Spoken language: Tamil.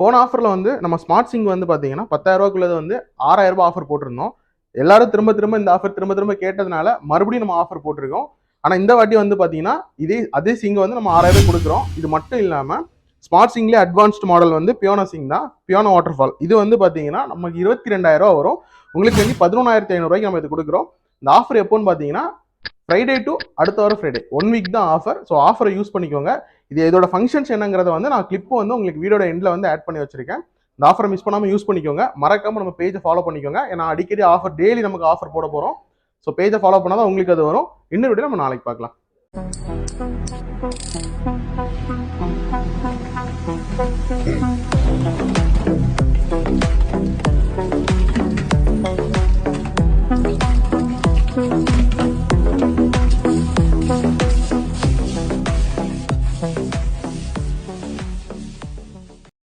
போன ஆஃபரில் வந்து நம்ம ஸ்மார்ட் சிங் வந்து பார்த்தீங்கன்னா பத்தாயிரரூபாக்குள்ளது வந்து ஆறாயிரம் ரூபாய் ஆஃபர் போட்டிருந்தோம். எல்லாரும் திரும்ப திரும்ப இந்த ஆஃபர் திரும்ப திரும்ப கேட்டதுனால மறுபடியும் நம்ம ஆஃபர் போட்டிருக்கோம். ஆனால் இந்த வாட்டி வந்து பார்த்தீங்கன்னா இதே அதே சிங்கை வந்து நம்ம ஆறாயிரம் கொடுக்குறோம். இது மட்டும் இல்லாமல் ஸ்மார்ட் சிங்லேயே அட்வான்ஸ்டு மாடல் வந்து பியோனா சிங் தான். பியோனா வாட்டர் ஃபால் இது வந்து பார்த்தீங்கன்னா நமக்கு இருபத்தி ரெண்டாயிரம் ரூபா வரும். உங்களுக்கு வந்து பதினொன்றாயிரத்தி ஐநூறுரூவாய்க்கு நம்ம இது கொடுக்குறோம். இந்த ஆஃபர் எப்போன்னு பார்த்தீங்கன்னா ஃப்ரைடே டு அடுத்த வாரம் ஃப்ரைடே ஒன் வீக் தான் ஆஃபர் ஸோ ஆஃபரை யூஸ் பண்ணிக்கோங்க. இது இதோட ஃபங்க்ஷன்ஸ் என்னங்கிறத வந்து நான் கிளிப்பு வந்து உங்களுக்கு வீடியோட எண்டில் வந்து ஆட் பண்ணி வச்சிருக்கேன். இந்த ஆஃபரை மிஸ் பண்ணாமல் யூஸ் பண்ணிக்கோங்க. மறக்காமல் நம்ம பேஜை ஃபாலோ பண்ணிக்கோங்க. ஏன்னா அடிக்கடி ஆஃபர் டெய்லி நமக்கு ஆஃபர் போட போகிறோம் ஸோ பேஜை ஃபாலோ பண்ணால் தான் உங்களுக்கு அது வரும். இன்னொரு வீடியோ நம்ம நாளைக்கு பார்க்கலாம். Thank you.